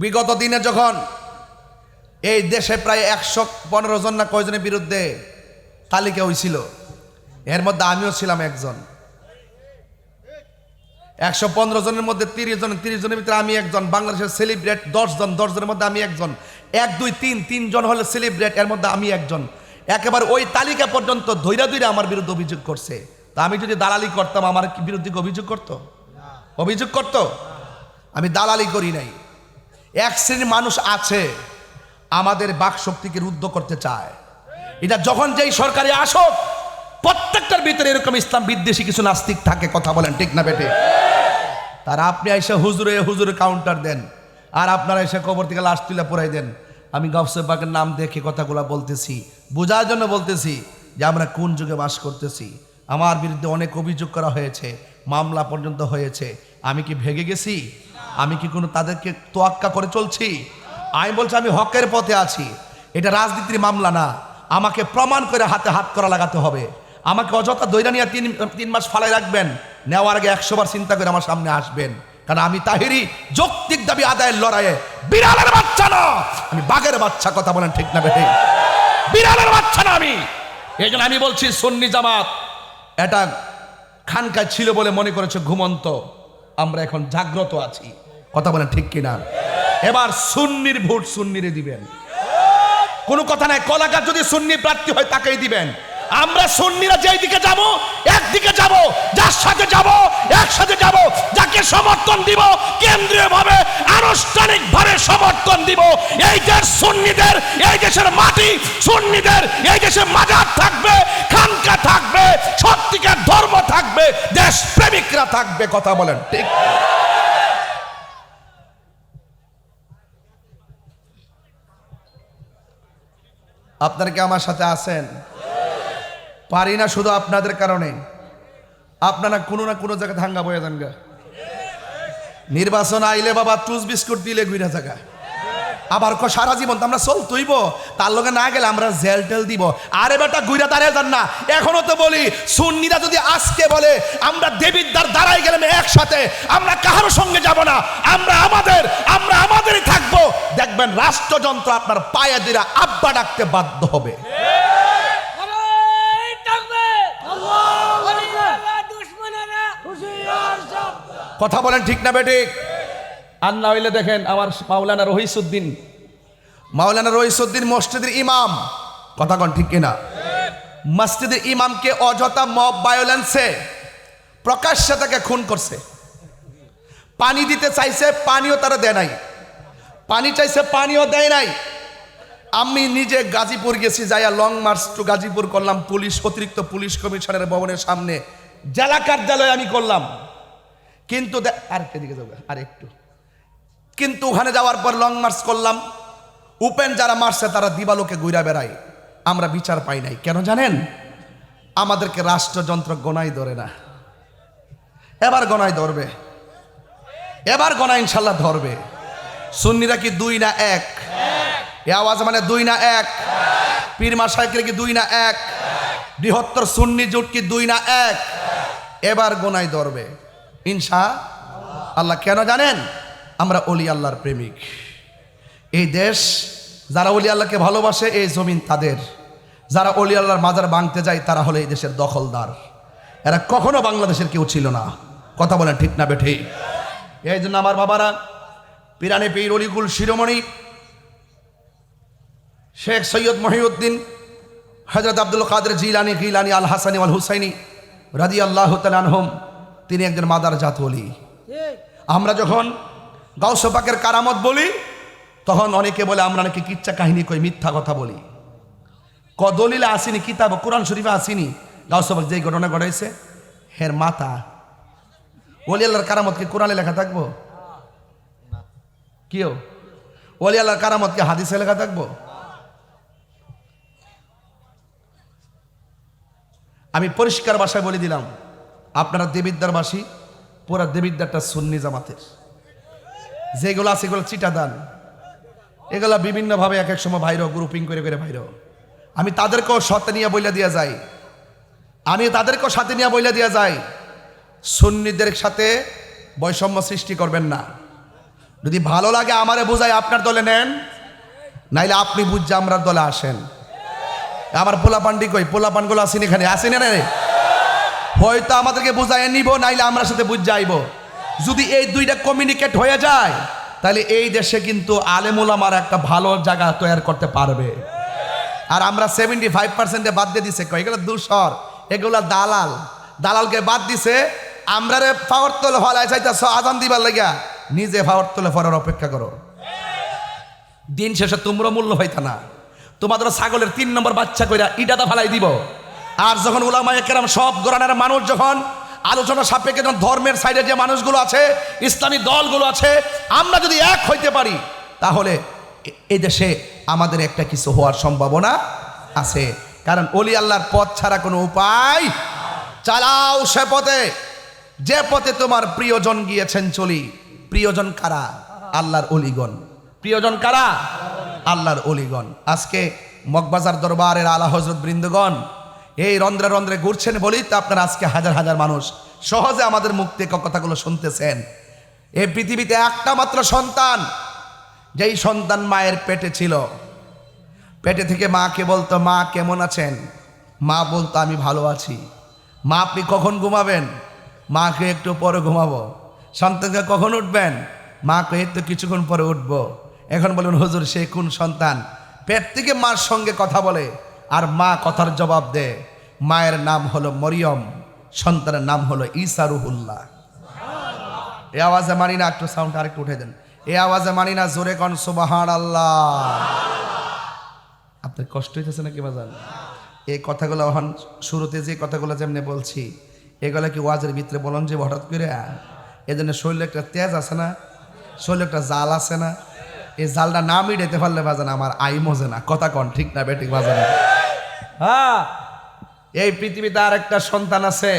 বিগত দিনে যখন এই দেশে প্রায় একশো পনেরো জন না কয়জনের বিরুদ্ধে তালিকা হয়েছিল এর মধ্যে আমিও ছিলাম একজন। একশো পনেরো জনের মধ্যে তিরিশ জন, তিরিশ জনের ভিতরে আমি একজন, বাংলাদেশের সেলিব্রেট দশ জন, দশ জনের মধ্যে আমি একজন। এক, দুই, তিন তিনজন হলে সেলিব্রেট এর মধ্যে আমি একজন। একেবারে ওই তালিকা পর্যন্ত ধৈরা ধৈরা আমার বিরুদ্ধে অভিযোগ করছে। তা আমি যদি দালালি করতাম, আমার বিরুদ্ধে অভিযোগ করতো? অভিযোগ করতো? আমি দালালি করি নাই। এক শ্রেণির মানুষ আছে, আমাদের বাক শক্তিকে রুদ্ধ করতে চায়। এটা যখন যেই সরকারি আসক, প্রত্যেকটার ভিতরে এরকম ইসলাম বিদ্বেষী কিছু নাস্তিক থাকে, কথা বলেন ঠিক না বেটে তার আপনি এসে হুজুরে হুজুরে কাউন্টার দেন, আর আপনারা এসে কবর থেকে লাশ তুলে পড়াই দেন। আমি গফসে নাম দেখে কথাগুলো বলতেছি, বোঝার জন্য বলতেছি যে আমরা কোন যুগে বাস করতেছি। আমার বিরুদ্ধে অনেক অভিযোগ করা হয়েছে, মামলা পর্যন্ত হয়েছে। আমি কি ভেগে গেছি? আমি কি কোনো তাদেরকে তোয়াক্কা করে চলছি? আমি বলছি, আমি হকের পথে আছি। এটা রাজনীতির মামলা না। আমাকে প্রমাণ করে হাতে হাত করা লাগাতে হবে। আমাকে অযথা দৈরা নিয়ে তিন তিন মাস ফালাই রাখবেন। নেওয়ার আগে একশো বার চিন্তা করে আমার সামনে আসবেন। কারণ আমি তাহিরি যৌক্তিক দাবি আদায়ের লড়াইয়ে বিড়ালের বাচ্চা না। আমি বাঘের বাচ্চা কথা বলেন ঠিক না বেটে বিড়ালের বাচ্চা না আমি। এই জন্য আমি বলছি, সন্নি জামাত, এটা খানকায় ছিল বলে মনে করেছে ঘুমন্ত। আমরা এখন জাগ্রত আছি। কথা বলেন ঠিক কিনা? এবার সুন্নির ভোট সুন্নিরে দিবেন। কোনো কথা নাই কলাকার যদি সুন্নি প্রার্থী হয় তাকেই দিবেন। আমরা সুন্নিরা যেই দিকে যাব, একদিকে যাব, যার সাথে যাব, একসাথে যাব, যাকে সমর্থন দিব কেন্দ্রীয় ভাবে আনুষ্ঠানিক ভাবে সমর্থন দিব। এই দেশ সুন্নিদের, এই দেশের মাটি সুন্নিদের, এই দেশে মাজার থাকবে, খানকা থাকবে, সত্যিকার ধর্ম থাকবে দেশ প্রেমিকরা থাকবে, কথা বলেন ঠিক। আপনারা কি আমার সাথে আছেন? পারি না শুধু আপনাদের কারণে। আপনারা কোনো না কোনো জায়গায় ধাঙ্গা বয়ে যান গা। নির্বাচন আইলে বাবা টুস বিস্কুট দিলে ঘুরে জায়গা আবার ক সারা জীবন তো আমরা চলতইব। তার লগে না গেলে আমরা জেল টেল দিব। আরে বেটা ঘুরে দাঁড়িয়ে যান না। এখনও তো বলি, সুন্নিরা যদি আজকে বলে, আমরা দেবীর দ্বার দাঁড়াই গেলাম একসাথে, আমরা কারোর সঙ্গে যাব না। আমরা আমাদের দেখবেন রাষ্ট্রযন্ত্র আপনার পায়ে দিরা আব্বা ডাকতে বাধ্য হবে! কথা বলেন ঠিক না বেটি? আর না হইলে দেখেন আমার মাওলানা রহিসুদ্দিন। মাওলানা রহিসুদ্দিন মসজিদের ইমাম। কথা কন ঠিক কিনা? মসজিদের ইমামকে অযথা মব ভায়োলেন্সে প্রকাশ্যে তাকে খুন করছে। পানি দিতে চাইছে পানিও তারা দেয় নাই। পানি চাইছে, পানিও দেয় নাই। আমি নিজে গাজীপুর গেছি, যাইয়া লং মার্চ টু গাজীপুর করলাম পুলিশ, অতিরিক্ত পুলিশ কমিশনের ভবনের সামনে। জেলা কার্যালয়ে আমি করলাম। কিন্তু আরেকটা দিকে যাব আর একটু। কিন্তু ওখানে যাওয়ার পর লং মার্চ করলাম। উপেন যারা মারছে, তারা দিবালোকে ঘুরা বেড়ায়। আমরা বিচার পাই নাই। কেন জানেন? আমাদেরকে রাষ্ট্রযন্ত্র গনাই ধরে না। এবার গনাই ধরবে। এবার গনা ইনশাল্লাহ ধরবে। সুন্নিরা কি দুই না এক? এ আওয়াজ মানে দুই না এক? পীর মাসাইকের কি দুই না এক? বৃহত্তর সুন্নি জোট কি দুই না এক? এবার গোনায় ধরবে। ইনশা আল্লাহ কেন জানেন? আমরা অলি আল্লাহর প্রেমিক। এই দেশ যারা অলি আল্লাহকে ভালোবাসে এই জমিন তাদের। যারা অলি আল্লাহর মাজার ভাঙতে যায় তারা হলো এই দেশের দখলদার। এরা কখনো বাংলাদেশের কেউ ছিল না। কথা বলেন ঠিক না বেঠি? এই জন্য আমার বাবারা পিরানে পীর অলিকুল শিরোমণি, শেখ সৈয়দ মহিউদ্দিন হজরত আব্দুল কাদের জিলানি, গিলানি আল হাসানি আল হুসাইনি রাজি আল্লাহ তালানহম তিনি একজন মাদার জাত অলি আমরা যখন গাউসপাকের কারামত বলি, তখন অনেকে বলে, আমরা নাকি কিচ্ছা কাহিনী কই, মিথ্যা কথা বলি। ক দলিলে আসিনি, কিতাব, কোরআন শরীফে আসিনি গাউসপাক যেই ঘটনা ঘটাইছে, হের মাতা, ওলি আল্লাহর কারামত কি কোরআনে লেখা থাকব? কিও ওলি আল্লাহর কারামত কি হাদিসে লেখা থাকব আমি পরিষ্কার ভাষায় বলে দিলাম, আপনারা দেবিদ্যারবাসী পুরা দেবিদ্যারটা সুন্নি জামাতের। যেগুলো আছে এগুলো চিটা দান এগুলা বিভিন্নভাবে এক এক সময় ভাইরো গ্রুপিং করে করে ভাইরো। আমি তাদেরকেও সাথে নিয়ে বইলা দিয়া যাই। আমি তাদেরকেও সাথে নিয়ে বইলা দিয়া যাই। সুন্নিদের সাথে বৈষম্য সৃষ্টি করবেন না। যদি ভালো লাগে আমারে বুঝাই, আপনার দলে নেন। নাইলে আপনি বুঝছে আমরা দলে আসেন। আমার পোলাপান্ডি কই? পোলাপানগুলো আসেন এখানে? আসেন না রে হয়তো আমাদেরকে বুঝাই নিব, নাইলে আমরা সাথে বুঝ যাইব। যদি এই দুইটা কমিউনিকেট হয়ে যায় তাহলে এই দেশে কিন্তু আলেমুলামার একটা ভালো জায়গা তৈরি করতে পারবে। আর আমরা সেভেন্টি ফাইভ পার্সেন্টে বাদ দিয়ে দিছে। এগুলো দূষর এগুলো দালাল। দালালকে বাদ দিছে। আমরা পাওয়ার তোলে হলায় চাইতেছ, আজান দিবার লাগিয়া। নিজে পাওয়ার তোলে ফরার অপেক্ষা করো। দিন শেষে তোমরা মূল্য হইতা না। তোমাদের ছাগলের তিন নম্বর বাচ্চা কইরা ইটাটা ফালাই দিব। আর যখন উলামায়ে কেরাম সব গরানের মানুষ যখন আলোচনা সাপেক্ষে যখন ধর্মের সাইডে যে মানুষগুলো আছে, ইসলামী দলগুলো আছে, আমরা যদি এক হইতে পারি, তাহলে এ- দেশে আমাদের একটা কিছু হওয়ার সম্ভাবনা আছে। কারণ অলি আল্লাহর পথ ছাড়া কোনো উপায় চালাও সে পথে। যে পথে তোমার প্রিয়জন গিয়েছেন চলি। প্রিয়জন কারা? আল্লাহর অলিগণ। প্রিয়জন কারা? আল্লাহর অলিগণ। আজকে মগবাজার দরবারের আলা হজরত বৃন্দগণ, এই রন্ধ্রে রন্ধ্রে ঘুরছেন বলেই তো আপনার আজকে হাজার হাজার মানুষ সহজে আমাদের মুখ থেকে কথাগুলো শুনতেছেন। এই পৃথিবীতে একটা মাত্র সন্তান, যেই সন্তান মায়ের পেটে ছিল। পেটে থেকে মাকে বলতো, মা, কেমন আছেন? মা বলতো, আমি ভালো আছি। মা, আপনি কখন ঘুমাবেন? মাকে একটু পরে ঘুমাবো। সন্তানকে কখন উঠবেন? মাকে তো কিছুক্ষণ পরে উঠবো। এখন বলুন, হুজুর, সে কোন সন্তান? পেট থেকে মার সঙ্গে কথা বলে, আর মা কথার জবাব দেয়, মায়ের নাম হলো মরিয়ম, সন্তানের নাম হলো ঈসা রুহুল্লাহ। এ আওয়াজে মানি না, একটু সাউন্ড আরেকটু উঠে দেন। এ আওয়াজে মানি না, জোরে কন সুবাহান আল্লাহ আপনার কষ্ট হইতেছে নাকি বাজান? এই কথাগুলো এখন শুরুতে যে কথাগুলো যেমনি বলছি, এগুলো কি ওয়াজের ভিতরে বলুন যে হঠাৎ করে? এই জন্য শরীরে একটা তেজ আছে না শরীরে একটা জাল আছে না এই জালটা না মিটাইতে পারলে বাজে না আমার আই মজে না। কথা কন ঠিক না বেঠিক না হ্যাঁ। এই পৃথিবীতে আর একটা সন্তান আছে